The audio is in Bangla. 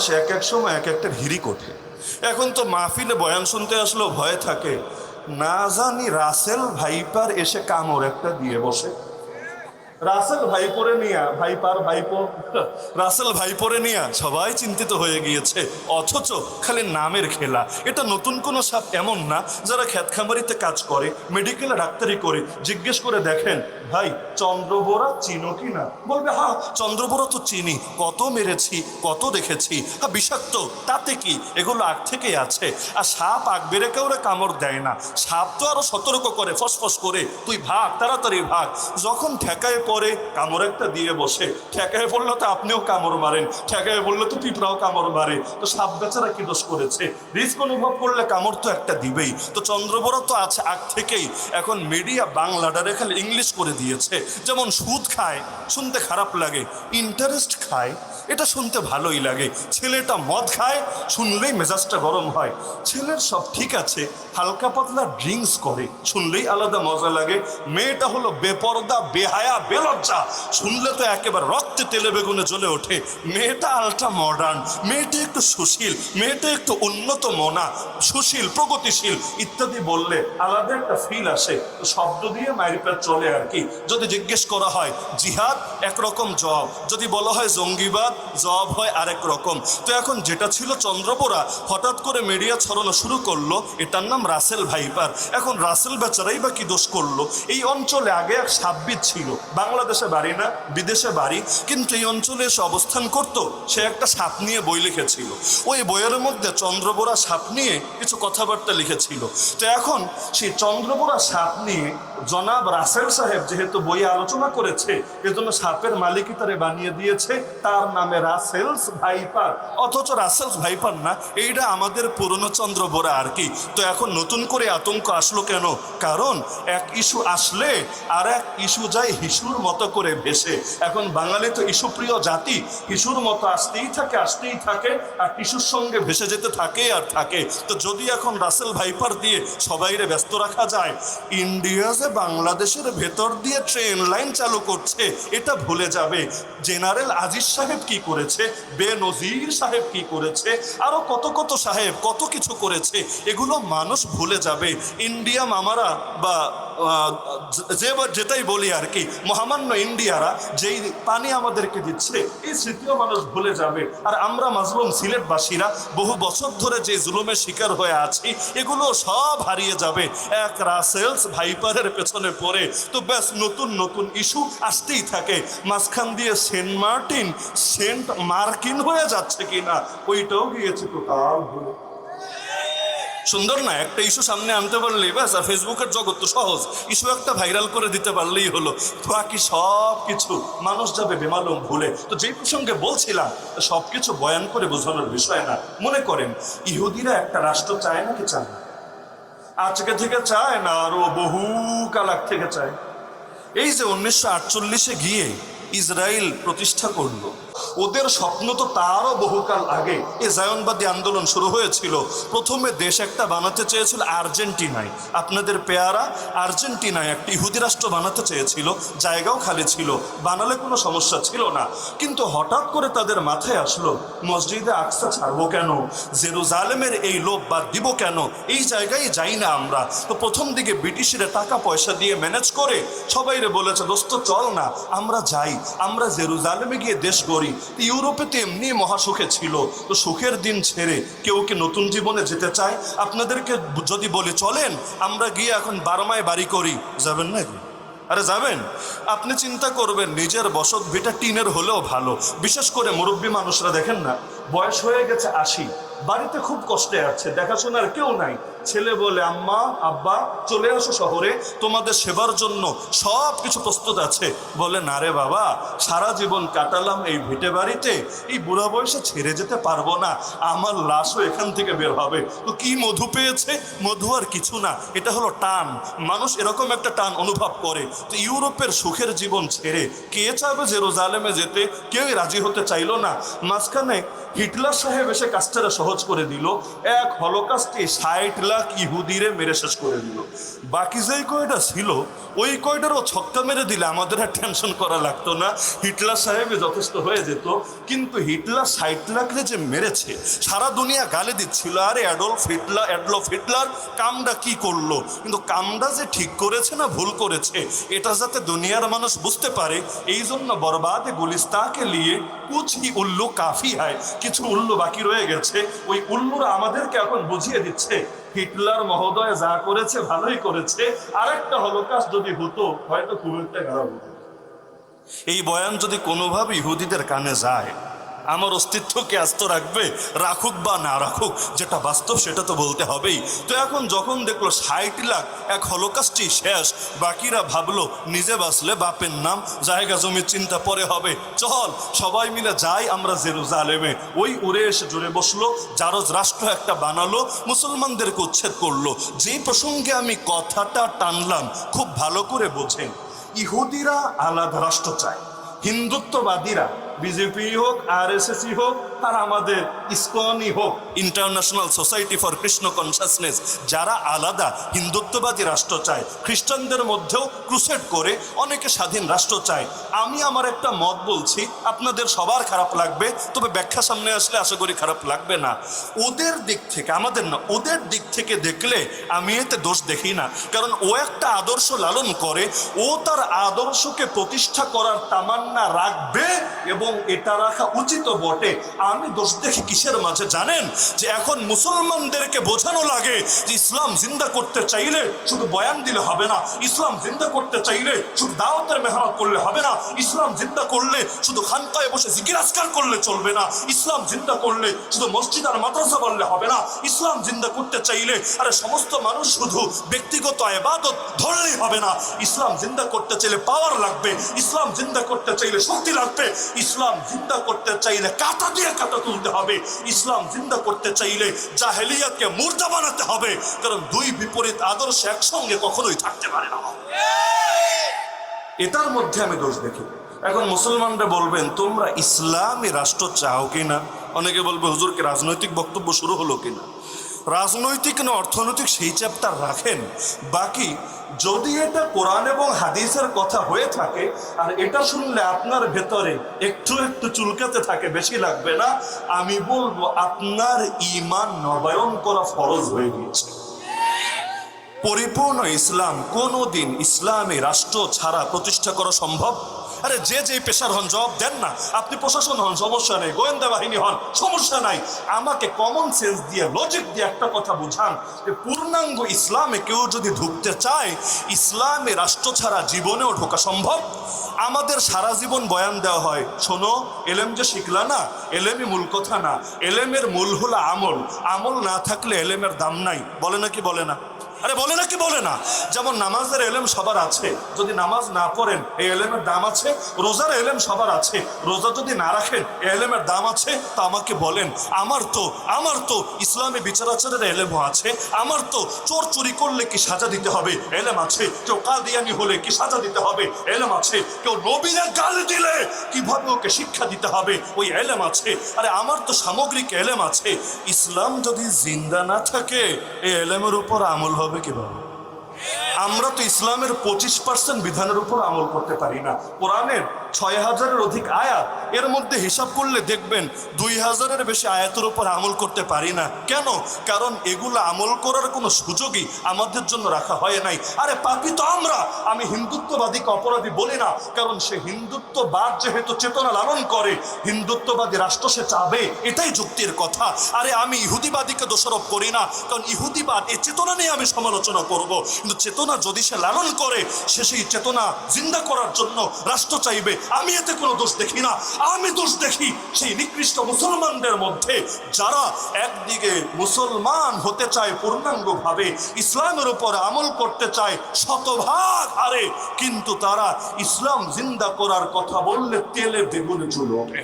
বাংলাদেশে এক এক সময় এক একটা হিরিক ওঠে এখন তো মাহফিলে বয়ান শুনতে আসলেও ভয় থাকে। না জানি রাসেল ভাইপার এসে কামড় একটা দিয়ে বসে। রাসেল ভাইপোরে নিয়া, ভাইপার, ভাইপো। রাসেল ভাইপোরে নিয়া সবাই চিন্তিত হয়ে গিয়েছে, অথচ খালি নামের খেলা। এটা নতুন কোনো সাপ এমন না, যারা খ্যাতখামারিতে কাজ করে, মেডিকেলে ডাক্তারি করে, জিজ্ঞেস করে দেখেন, ভাই, চন্দ্রবোরা চিনো কি না? বলবে হ্যাঁ চন্দ্রবোরা তো চিনি। কত মেরেছি, কত দেখেছি। হ্যাঁ বিষাক্ত, তাতে কি? এগুলো আগ থেকেই আছে। আর সাপ আগ বেড়ে কেউরে কামড় দেয় না। সাপ তো আরও সতর্ক করে, ফসফস করে। তুই ভাগ, তাড়াতাড়ি ভাগ। যখন ঠেকায় পরে কামড় একটা দিয়ে বসে। ঠেকায় পড়লে তো আপনিও কামড় মারেন। ঠেকায় বললে তো পিঁপড়াও কামড় মারে। তো সাপ বেচারা কি দোষ করেছে? রিস্ক অনুভব করলে কামড় তো একটা দিবেই। তো চন্দ্রবরা তো আছে আগ থেকেই এখন মিডিয়া বাংলাটারে খালি ইংলিশ করে দিয়েছে। যেমন সুদ খায়, শুনতে খারাপ লাগে ইন্টারেস্ট খায়, এটা শুনতে ভালোই লাগে। ছেলেটা মদ খায়, শুনলেই মেজাজটা গরম হয়। ছেলের সব ঠিক আছে, হালকা পাতলা ড্রিঙ্কস করে, শুনলেই আলাদা মজা লাগে। মেয়েটা হলো বেপরদা, বেহায়া বেলজ্জা। শুনলে তো একেবারে রক্তে তেলে বেগুনে জ্বলে ওঠে। মেয়েটা আলট্রা মডার্ন, মেয়েটা একটু সুশীল, মেয়েটা একটু উন্নত মনা, সুশীল, প্রগতিশীল ইত্যাদি বললে আলাদা একটা ফিল আসে। শব্দ দিয়ে মাইরিপের চলে আর কি। যদি জিজ্ঞেস করা হয়, জিহাদ, একরকম জব। যদি বলা হয়, জঙ্গিবাদ, জব হয় আরেক রকম। তো এখন যেটা ছিল চন্দ্রপোড়া, হঠাৎ করে মিডিয়া ছড়ানো শুরু করল, এটার নাম রাসেল ভাইপার। এখন রাসেল বেচারাই বা কি দোষ করল? এই অঞ্চলে আগে এক সাব্বিত ছিল বাংলাদেশে বাড়ি না, বিদেশে বাড়ি, কিন্তু এই অঞ্চলে এসে অবস্থান করত, সে একটা সাপ নিয়ে বই লিখেছিল। ওই বইয়ের মধ্যে চন্দ্রবোরা সাপ নিয়ে কিছু কথাবার্তা লিখেছিল। তো এখন সেই চন্দ্রবোরা সাপ নিয়ে জনাব রাসেল সাহেব যেহেতু বইয়ে আলোচনা করেছে, এজন্য সাপের মালিকই তারে বানিয়ে দিয়েছে, তার নামে রাসেলস ভাইপার। অথচ রাসেলস ভাইপার না, এইটা আমাদের পুরনো চন্দ্রবোরা আর কি। তো এখন নতুন করে আতঙ্ক আসলো কেন? কারণ এক ইস্যু আসলে আর এক ইস্যু যায় হিসুর মতো করে ভেসে। এখন বাঙালি তো ইস্যুপ্রিয় জাতি হিসুর মতো আসতেই থাকে আসতেই থাকে, আর টিস্যুর সঙ্গে ভেসে যেতে থাকে আর থাকে। তো যদি এখন রাসেল ভাইপার দিয়ে সবাইরে ব্যস্ত রাখা যায়, ইন্ডিয়া যে বাংলাদেশের ভেতর দিয়ে ট্রেন লাইন চালু করছে, এটা ভুলে যাবে। জেনারেল আজিজ সাহেব কি করেছে, বেনজির সাহেব কি করেছে আরও কত কত সাহেব কত কিছু করেছে, এগুলো মানুষ ভুলে যাবে। ইন্ডিয়া মামারা বা যে যেটাই বলি আর কি, মহামান্য ইন্ডিয়ারা যেই পানি আমাদেরকে দিচ্ছে, এই স্মৃতিও মানুষ ভুলে যাবে। আর আমরা মাজলুম সিলেটবাসীরা বহু বছর ধরে যে জুলুমের শিকার হয়ে আছি এগুলো সব হারিয়ে যাবে। এক রাসেলস ভাইপারের পেছনে পড়ে, তো ব্যাস নতুন নতুন ইস্যু আসতেই থাকে। মাঝখান দিয়ে সেন্ট মার্টিন, সেন্ট মার্কিন হয়ে যাচ্ছে কিনা, ওইটাও গিয়েছে টোটাল ভুলে। সুন্দর না, একটা ইস্যু সামনে আনতে পারলেই ব্যাস, আর ফেসবুকের জগৎ তো সহজ। ইস্যু একটা ভাইরাল করে দিতে পারলেই হলো। বাকি সব কিছু মানুষ যাবে বেমালুম ভুলে। তো যেই প্রসঙ্গে বলছিলাম সব কিছু বয়ান করে বোঝানোর বিষয় না। মনে করেন, ইহুদিরা একটা রাষ্ট্র চায় নাকি চায় না? আজকে থেকে চায় না, আরও বহু কাল আগ থেকে চায়? এই যে উনিশশো গিয়ে ইসরায়েল প্রতিষ্ঠা করল। ওদের স্বপ্ন তো তারও বহুকাল আগে এ জায়নবাদী আন্দোলন শুরু হয়েছিল। প্রথমে দেশ একটা বানাতে চেয়েছিল আর্জেন্টিনায়। আপনাদের পেয়ারা আর্জেন্টিনায় একটি ইহুদি রাষ্ট্র বানাতে চেয়েছিল, জায়গাও খালি ছিল, বানালে কোনো সমস্যা ছিল না। কিন্তু হঠাৎ করে তাদের মাথায় আসলো, মসজিদে আকসা ছাড়বো কেন? জেরুজালেমের এই লোভ বাদ দিব কেন? এই জায়গায় যাই না আমরা। তো প্রথম দিকে ব্রিটিশরা টাকা পয়সা দিয়ে ম্যানেজ করে সবাইরে বলেছে, দোস্ত, চল না, আমরা যাই। আমরা জেরুজালেমে গিয়ে দেশ গড়ি ইউরোপে তো এমনি মহাসুখে ছিল। তো সুখের দিন ছেড়ে কেউ কি নতুন জীবনে যেতে চায়? আপনাদেরকে যদি বলি, চলেন, আমরা গিয়ে এখন বারমায় বাড়ি করি। যাবেন না আরে যাবেন? আপনি চিন্তা করবেন, নিজের বসত ভিটা টিনের হলেও ভালো। বিশেষ করে মুরব্বী মানুষরা দেখেন না, বয়স হয়ে গেছে আশি। বাড়িতে খুব কষ্টে আছে, দেখাশোনার কেউ নাই। ছেলে বলে, আম্মা, আব্বা, চলে আসো শহরে, তোমাদের সেবার জন্য সব কিছু প্রস্তুত আছে। বলে, না রে বাবা, সারা জীবন কাটালাম এই ভিটে বাড়িতে, এই বুড়া বয়সে ছেড়ে যেতে পারব না। আমার লাশও এখান থেকে বের হবে। তো কি মধু পেয়েছে? মধু আর কিছু না, এটা হলো টান। মানুষ এরকম একটা টান অনুভব করে। তো ইউরোপের সুখের জীবন ছেড়ে কে চাবে জেরুজালেমে যেতে? কেউই রাজি হতে চাইলো না। মাঝখানে হিটলার সাহেব এসে কাজটারা সহজ করে দিল। এক হলোকাস্টে ষাট লাখ ইহুদিরে মেরে শেষ করে দিল। বাকি যেই কয়টা ছিল, ওই কয়টারও ছক্কা মেরে দিলে আমাদের আর টেনশন করা লাগতো না। হিটলার সাহেবে যথেষ্ট হয়ে যেত। কিন্তু হিটলার ষাট লাখরে যে মেরেছে, সারা দুনিয়া গালে দিচ্ছিল, আরে অ্যাডলফ হিটলার অ্যাডলফ হিটলার, কামটা কি করল? কিন্তু কামটা যে ঠিক করেছে না ভুল করেছে, এটা যাতে দুনিয়ার মানুষ বুঝতে পারে, এই জন্য বরবাদ গুলিস্তাকে নিয়ে কুছ হি উল্লু কাফি হয়। কিছু উল্লু বাকি রয়ে গেছে। ওই উল্লুরা আমাদেরকে এখন বুঝিয়ে দিচ্ছে হিটলার মহোদয় যা করেছে, ভালোই করেছে। আরেকটা হলোকাস যদি হতো, হয়তো খুব একটা খারাপ হতো। এই বয়ান যদি কোনোভাবে ইহুদিদের কানে যায় আমার অস্তিত্বকে আস্ত রাখবে, রাখুক বা না রাখুক, যেটা বাস্তব সেটা তো বলতে হবেই। তো এখন যখন দেখল ষাট লাখ, এক হলোকাস্টই শেষ, বাকিরা ভাবলো নিজে বাঁচলে বাপের নাম, জায়গা জমির চিন্তা পরে হবে। চল, সবাই মিলে যাই আমরা জেরুজালেমে। ওই উড়ে এসে জুড়ে বসল, জারজ রাষ্ট্র একটা বানালো, মুসলমানদেরকে উচ্ছেদ করল। যে প্রসঙ্গে আমি কথাটা টানলাম, খুব ভালো করে বোঝেন। ইহুদিরা আলাদা রাষ্ট্র চায়, হিন্দুত্ববাদীরা বিজেপি হোক আর এস হোক, আর আমাদের ইসকনই হোক। International society for Krishna consciousness যারা আলাদা হিন্দুত্ববাদী রাষ্ট্র চায়, খ্রিস্টানদের মধ্যেও ক্রুসেড করে অনেকে স্বাধীন রাষ্ট্র চায়। আমি আমার একটা মত বলছি, আপনাদের সবার খারাপ লাগবে, তবে ব্যাখ্যা সামনে আসলে আশা করি খারাপ লাগবে না। ওদের দিক থেকে, আমাদের না, ওদের দিক থেকে দেখলে আমি এতে দোষ দেখি না। কারণ ও একটা আদর্শ লালন করে, ও তার আদর্শকে প্রতিষ্ঠা করার তামান্না রাখবে এবং এটা রাখা উচিত বটে। আমি দোষ দেখি কিসের মাঝে, জানেন? যে এখন মুসলমানদেরকে বোঝানো লাগে যে ইসলাম জিন্দা করতে চাইলে শুধু বয়ান দিলে হবে না, ইসলাম জিন্দা করতে চাইলে শুধু দাওয়াতের মেহনত করলে হবে না, ইসলাম জিন্দা করলে শুধু খানকায় বসে আজকার করলে চলবে না, ইসলাম জিন্দা করলে শুধু মসজিদ আর মাদ্রাসা বললে হবে না, ইসলাম জিন্দা করতে চাইলে আরে সমস্ত মানুষ শুধু ব্যক্তিগত আবাদত ধরলেই হবে না, ইসলাম জিন্দা করতে চাইলে পাওয়ার লাগবে, ইসলাম জিন্দা করতে চাইলে শক্তি লাগবে, ইসলাম জিন্দা করতে চাইলে কাটা দিয়ে কাটা তুলতে হবে। ইসলাম জিন্দা করতে চাইলে জাহেলিয়াতকে মুর্দা বানাতে হবে। কারণ দুই বিপরীত আদর্শ একসঙ্গে কখনোই থাকতে পারে না। এটার মধ্যে আমি দোষ দেখি। এখন মুসলমানরা বলবেন, তোমরা ইসলামী রাষ্ট্র চাও কিনা? অনেকে বলবে হুজুরকে রাজনৈতিক বক্তব্য শুরু হলো কিনা? রাজনৈতিক না অর্থনৈতিক সেই চ্যাপ্টার রাখেন। বাকি যদি এটা কোরআন এবং হাদিসের কথা হয়ে থাকে, আর এটা শুনলে আপনার ভেতরে একটু একটু চুলকাতে থাকে, বেশি লাগবে না, আমি বলব আপনার ইমান নবায়ন করা ফরজ হয়ে গিয়েছে। পরিপূর্ণ ইসলাম কোনোদিন ইসলামী রাষ্ট্র ছাড়া প্রতিষ্ঠা করা সম্ভব আরে যে যে পেশার হন, জবাব দেন না। আপনি প্রশাসন হন, সমস্যা নেই। গোয়েন্দা বাহিনী হন, সমস্যা নাই। আমাকে কমন সেন্স দিয়ে লজিক দিয়ে একটা কথা বুঝান যে পূর্ণাঙ্গ ইসলামে কেউ যদি ঢুকতে চায়, ইসলামে রাষ্ট্র ছাড়া জীবনেও ঢোকা সম্ভব? আমাদের সারা জীবন বয়ান দেওয়া হয়, শোনো, এলেম যে শিখলা না, এলেমই মূল কথা না। এলেমের মূল হলো আমল। আমল না থাকলে এলেমের দাম নাই। বলে না কি বলে না? আরে বলে না কি বলে না? যেমন নামাজের এলেম সবার আছে, যদি নামাজ না পড়েন, এই এলেমের দাম আছে, রোজার এলেম সবার আছে, রোজা যদি না রাখেন এলেমের দাম আছে, তা আমাকে বলেন। আমার তো আমার তো ইসলামী বিচার আচারের এলেমও আছে, আমার তো চোর চুরি করলে কি সাজা দিতে হবে? এলেম আছে। কেউ কাদিয়ানি হলে কি সাজা দিতে হবে? এলেম আছে। কেউ নবীনের গাল দিলে কীভাবে ওকে শিক্ষা দিতে হবে? ওই এলেম আছে। আরে আমার তো সামগ্রিক এলেম আছে। ইসলাম যদি জিন্দা না থাকে, এই এলেমের উপর আমল হবে কীভাবে? আমরা তো ইসলামের পঁচিশ পার্সেন্ট বিধানের উপর আমল করতে পারি না। কোরআনের ছয় হাজারের অধিক আয়াত, এর মধ্যে হিসাব করলে দেখবেন দুই হাজারের বেশি আয়াতের উপর আমল করতে পারি না। কেন? কারণ এগুলো আমল করার কোনো সুযোগই আমাদের জন্য রাখা হয় নাই। আরে পাপি তো আমরা! আমি হিন্দুত্ববাদীকে অপরাধী বলি না, কারণ সে হিন্দুত্ববাদ যেহেতু চেতনা লালন করে, হিন্দুত্ববাদী রাষ্ট্র সে চাবে, এটাই যুক্তির কথা। আরে আমি ইহুদিবাদীকে দোষারোপ করি না, কারণ ইহুদিবাদ এই চেতনা নিয়ে আমি সমালোচনা করব। কিন্তু চেতনা যদি সে লালন করে, সে সেই চেতনা জিন্দা করার জন্য রাষ্ট্র চাইবে আমি এতে কোনো দোষ দেখি না। আমি দোষ দেখি সেই নিকৃষ্ট মুসলমানদের মধ্যে যারা একদিকে মুসলমান হতে চায় পূর্ণাঙ্গভাবে, ইসলামের উপর আমল করতে চায় শতভাগ হারে, কিন্তু তারা ইসলাম জিন্দা করার কথা বললে তেলে বেগুনে চলে ওঠে।